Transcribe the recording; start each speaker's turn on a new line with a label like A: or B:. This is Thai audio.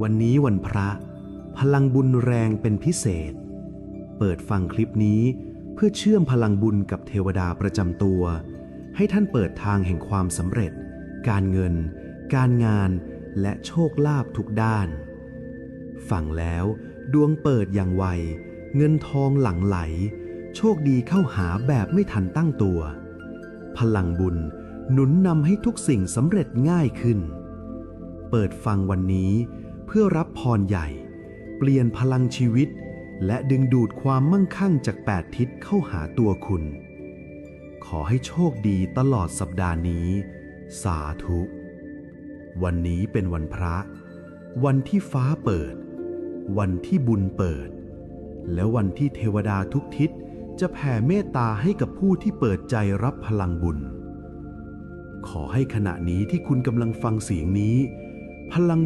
A: วันนี้วันพระ พลังบุญแรงเป็นพิเศษ เปิดฟังคลิปนี้เพื่อเชื่อมพลังบุญกับเทวดาประจำตัว ให้ท่านเปิดทางแห่งความสำเร็จ การเงิน การงานและโชคลาภทุกด้าน ฟังแล้วดวงเปิดอย่างไว เงินทองหลั่งไหล โชคดีเข้าหาแบบไม่ทันตั้งตัว พลังบุญหนุนนำให้ทุกสิ่งสำเร็จง่ายขึ้น เปิดฟังวันนี้ พื่อรับพรใหญ่ เปลี่ยนพลังชีวิต และดึงดูดความมั่งคั่งจากแปดทิศเข้าหาตัวคุณ ขอให้โชคดีตลอดสัปดาห์นี้ สาธุ วันนี้เป็นวันพระ วันที่ฟ้าเปิด วันที่บุญเปิด และวันที่เทวดาทุกทิศจะแผ่เมตตาให้กับผู้ที่เปิดใจรับพลังบุญ ขอให้ขณะนี้ที่คุณกำลังฟังเสียงนี้ พลัง